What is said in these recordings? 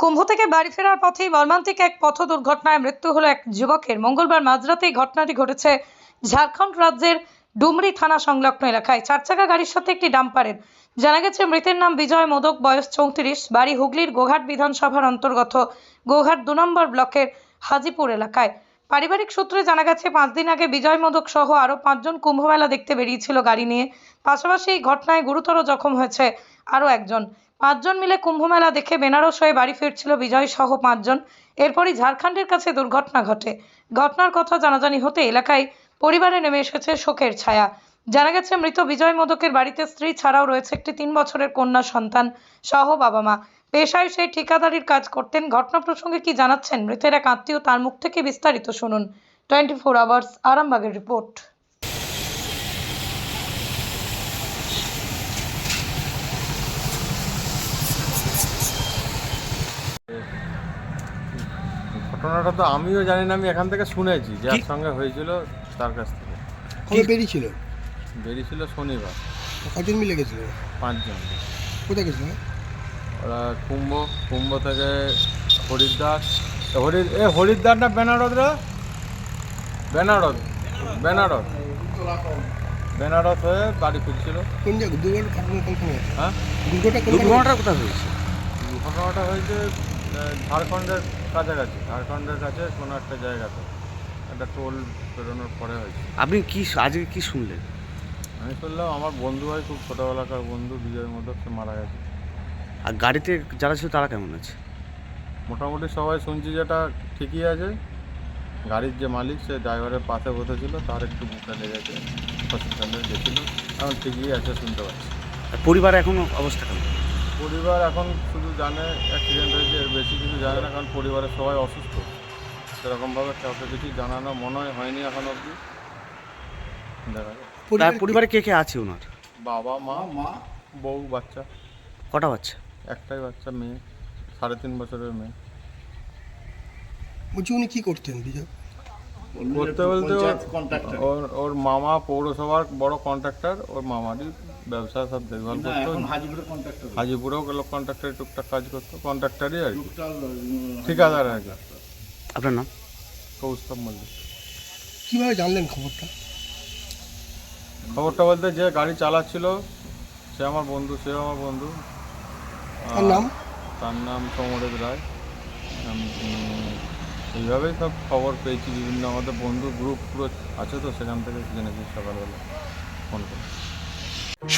কুম্ভ থেকে বাড়ি ফেরার পথেই মর্মান্তিক এক পথ দুর্ঘটনায় মৃত্যু হলো এক যুবকের। মঙ্গলবার মাঝরাতে ঘটনাটি ঘটেছে ঝাড়খণ্ড রাজ্যের ডুমরি থানা সংলগ্ন এলাকায়। চার চাকা গাড়ির সাথে একটি ডাম্পারের। জানা গেছে, মৃতের নাম বিজয় মোদক, বয়স চৌত্রিশ, বাড়ি হুগলির গোঘাট বিধানসভার অন্তর্গত গোঘাট দু নম্বর ব্লকের হাজিপুর এলাকায়। পারিবারিক সূত্রে জানা গেছে, পাঁচ দিন আগে বিজয় মোদক সহ আরও পাঁচজন কুম্ভমেলা দেখতে বেরিয়েছিল গাড়ি নিয়ে। পাশাপাশি এই ঘটনায় গুরুতর জখম হয়েছে আরও একজন। পাঁচজন মিলে কুম্ভমেলা দেখে বেনারস হয়ে বাড়ি ফিরছিল বিজয় সহ পাঁচজন। এরপরই ঝাড়খণ্ডের কাছে দুর্ঘটনা ঘটে। ঘটনার কথা জানাজানি হতে এলাকায় পরিবারে নেমে এসেছে শোকের ছায়া। জানা গেছে, মৃত বিজয় মোদকের বাড়িতে স্ত্রী ছাড়াও রয়েছে একটি তিন বছরের কন্যা সন্তান সহ বাবা মা পেশায় সেই ঠিকাদারির কাজ করতেন। ঘটনা প্রসঙ্গে কি জানাচ্ছেন মৃতের এক আত্মীয় তার মুখ থেকে বিস্তারিত শুনুন। টোয়েন্টি ফোর আওয়ার্স, আরামবাগের রিপোর্ট। ঘটনাটা তো আমিও জানি না আমি এখান থেকে শুনেছি যার সঙ্গে হয়েছিল তার কাছ থেকে। কবে বেরিয়েছিল? বেরিয়েছিল শনিবার। কজন মিলে গেছিল? পাঁচজন। কোথায় গেছিল? ওরা কুম্ভ কুম্ভ থেকে হরিদ্বার। এ হরি এ হরিদ্বার না বেনারস রে? বেনারস বেনারস। বেনারস হয়ে বাড়ি ফিরছিল। কোন জায়গা? দুর্ঘটনা হ্যাঁ? দুর্ঘটনা দুর্ঘটনাটা কোথায় হয়েছে? ঘটনাটা হয়েছে ঝাড়খণ্ডের কাছাকাছি ঝাড়খণ্ডের কাছে কোনো একটা জায়গাতে একটা টোল বেরোনোর পরে হয়েছে। আপনি কি আজকে কি শুনলেন? আমি শুনলাম আমার বন্ধু হয় খুব ছোটোবেলাকার বন্ধু বিজয় সে মারা গেছে। আর গাড়িতে যারা ছিল তারা কেমন আছে? মোটামুটি সবাই শুনছি যেটা ঠিকই আছে। গাড়ির যে মালিক সে ড্রাইভারের পাশে বসেছিল তার একটু বুকটা লেগেছে হসপিটালে গেছিল এখন ঠিকই আছে শুনতে পাচ্ছি। আর পরিবারে এখনও অবস্থা কেমন? পরিবার এখন শুধু জানে অ্যাক্সিডেন্ট হয়েছে এর বেশি কিছু জানে না কারণ পরিবারের সবাই অসুস্থ। সেরকমভাবে কাউকে কিছু জানানো মনে হয় হয়নি এখন অবধি। দেখা যাক। তার পরিবারে কে কে আছে ওনার? বাবা মা মা। বউ বাচ্চা। কটা বাচ্চা? একটাই বাচ্চা মেয়ে। সাড়ে তিন বছরের মেয়ে। বলছি উনি কী করতেন বিজয়? করতে বলতে ওর- ওর ওর মামা পৌরসভার বড় কন্ট্রাক্টর ওর মামারই ব্যবসা সব দেখভাল করতো। হাজিপুরেও গেল কন্ট্রাক্টর টুকটাক কাজ করতো। কন্ট্রাক্টরই আর কি। ঠিকাদার আর কি। আপনার নাম? কৌস্তব মল্লিক। কীভাবে জানলেন খবরটা? খবরটা বলতে যে গাড়ি চালাচ্ছিল সে আমার বন্ধু সেও আমার বন্ধু। তার নাম? তার নাম সমরেশ রায়। এইভাবেই সব খবর পেয়েছি, বিভিন্ন আমাদের বন্ধু গ্রুপ পুরো আছে তো, সেখান থেকে জেনেছি সকালবেলা ফোন করে।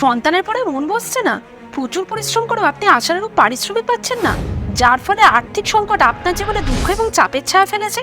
সন্তানের পরে মন বসছে না। প্রচুর পরিশ্রম করেও আপনি আশানুরূপ পারিশ্রমিক পাচ্ছেন না, যার ফলে আর্থিক সংকট আপনার জীবনে দুঃখ এবং চাপের ছায়া ফেলেছে।